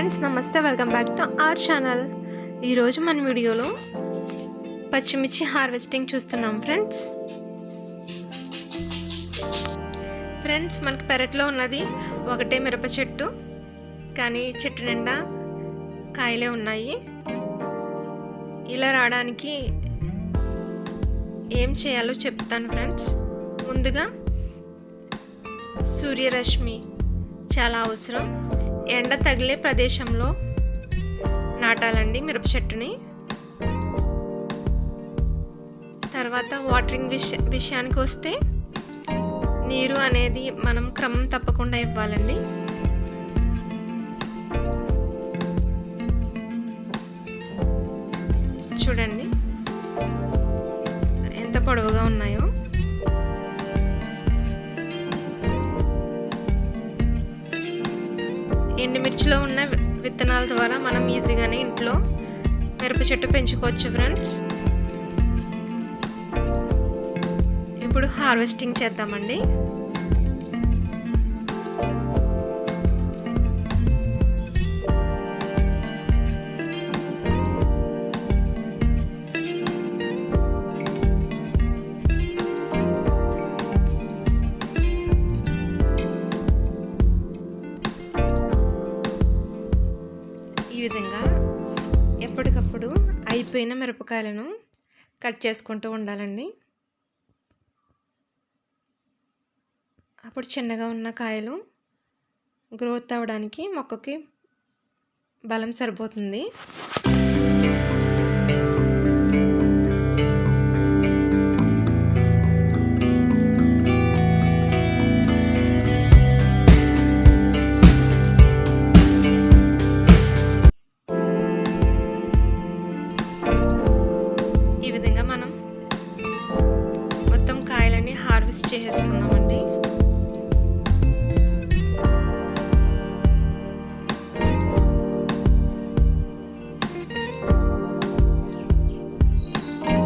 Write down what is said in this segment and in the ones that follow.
Friends నమస్తే. Welcome back to our channel. ఈరోజు మన వీడియోలో పచ్చిమిర్చి హార్వెస్టింగ్ చూస్తున్నాం ఫ్రెండ్స్. ఫ్రెండ్స్ మనకి పెరట్లో ఉన్నది ఒకటే మిరప చెట్టు కానీ చెట్టు నిండా కాయలే ఉన్నాయి. ఇలా రావడానికి ఏం చేయాలో చెప్తాను ఫ్రెండ్స్. ముందుగా సూర్యరశ్మి చాలా అవసరం. ఎండ తగిలే ప్రదేశంలో నాటాలండి మిరప చెట్టుని. తర్వాత వాటరింగ్ విష విషయానికి వస్తే నీరు అనేది మనం క్రమం తప్పకుండా ఇవ్వాలండి. చూడండి. ఎంత పొడవుగా ఉన్నాయో. ఎండుమిర్చిలో ఉన్న విత్తనాల ద్వారా మనం ఈజీగానే ఇంట్లో మిరప చెట్టు పెంచుకోవచ్చు ఫ్రెండ్స్. ఇప్పుడు హార్వెస్టింగ్ చేద్దామండి. విధంగా ఎప్పటికప్పుడు అయిపోయిన మిరపకాయలను కట్ చేసుకుంటూ ఉండాలండి. అప్పుడు చిన్నగా ఉన్న కాయలు గ్రోత్ అవ్వడానికి మొక్కకి బలం సరిపోతుంది. కాయలని చేసుకుందామండి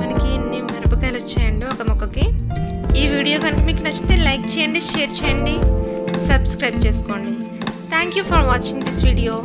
మనకి ఎన్ని మిరపకాయలు వచ్చాయండి ఒక మొక్కకి? ఈ వీడియో కనుక మీకు నచ్చితే లైక్ చేయండి షేర్ చేయండి సబ్స్క్రైబ్ చేసుకోండి. Thank you for watching this video